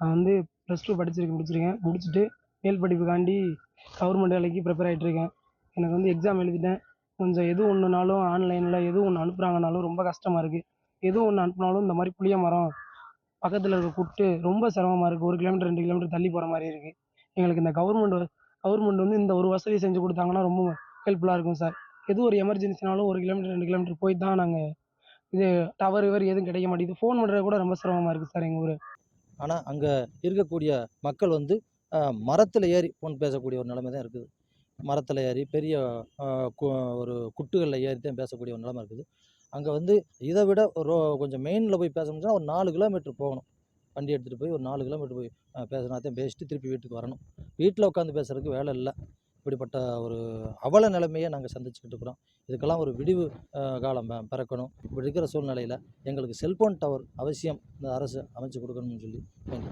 நான் வந்து plus two படிச்சிருக்கேன் முடிச்சிருக்கேன். முடிச்சுட்டு மேல் படிப்புக்காண்டி கவர்மெண்ட் வேலைக்கு ப்ரிப்பேர் ஆகிட்ருக்கேன் எனக்கு வந்து எக்ஸாம் எழுதிட்டேன். கொஞ்சம் எது ஒன்றுனாலும் ஆன்லைனில் எது ஒன்று அனுப்புகிறாங்கனாலும் ரொம்ப கஷ்டமாக இருக்குது எது ஒன்று அனுப்புனாலும் இந்த மாதிரி புளிய மரம் பக்கத்தில் இருக்க குட்டு ரொம்ப சிரமமாக இருக்குது ஒரு கிலோமீட்டர் ரெண்டு கிலோமீட்டர் தள்ளி போகிற மாதிரி இருக்குது எங்களுக்கு இந்த கவர்மெண்ட் கவர்மெண்ட் வந்து இந்த ஒரு வசதி செஞ்சு கொடுத்தாங்கன்னா ரொம்ப ஹெல்ப்ஃபுல்லாக இருக்கும் சார் எது ஒரு எமர்ஜென்சினாலும் ஒரு கிலோமீட்டர் ரெண்டு கிலோமீட்டர் போய் தான் நாங்கள் இது டவர் இவர் எதுவும் கிடைக்க மாட்டேங்குது. ஃபோன் பண்ணுறது கூட ரொம்ப சிரமமாக இருக்குது சார் எங்கள் ஊர். ஆனால் அங்கே இருக்கக்கூடிய மக்கள் வந்து மரத்தில் ஏறி ஃபோன் பேசக்கூடிய ஒரு நிலைமை தான் இருக்குது. மரத்தில் ஏறி பெரிய கு- ஒரு குட்டுகளில் ஏறி தான் பேசக்கூடிய ஒரு நிலைமை இருக்குது. அங்கே வந்து இதை விட ரோ கொஞ்சம் மெயினில் போய் பேசணும்னா ஒரு நாலு கிலோமீட்டர் போகணும். வண்டி எடுத்துகிட்டு போய் ஒரு நாலு கிலோமீட்டர் போய் அஹ், தான் பேசிட்டு திருப்பி வீட்டுக்கு வரணும். வீட்டில் உட்காந்து பேசுறதுக்கு வேலை இல்லை. இப்படிப்பட்ட ஒரு அவல நிலைமையை நாங்கள் சந்திச்சுக்கிட்டு இருக்கிறோம். இதுக்கெல்லாம் ஒரு விடிவு காலம் பிறக்கணும். இப்படி இருக்கிற சூழ்நிலையில் எங்களுக்கு செல்ஃபோன் டவர் அவசியம். இந்த அரசு அமைச்சு கொடுக்கணும்னு சொல்லி வேண்டி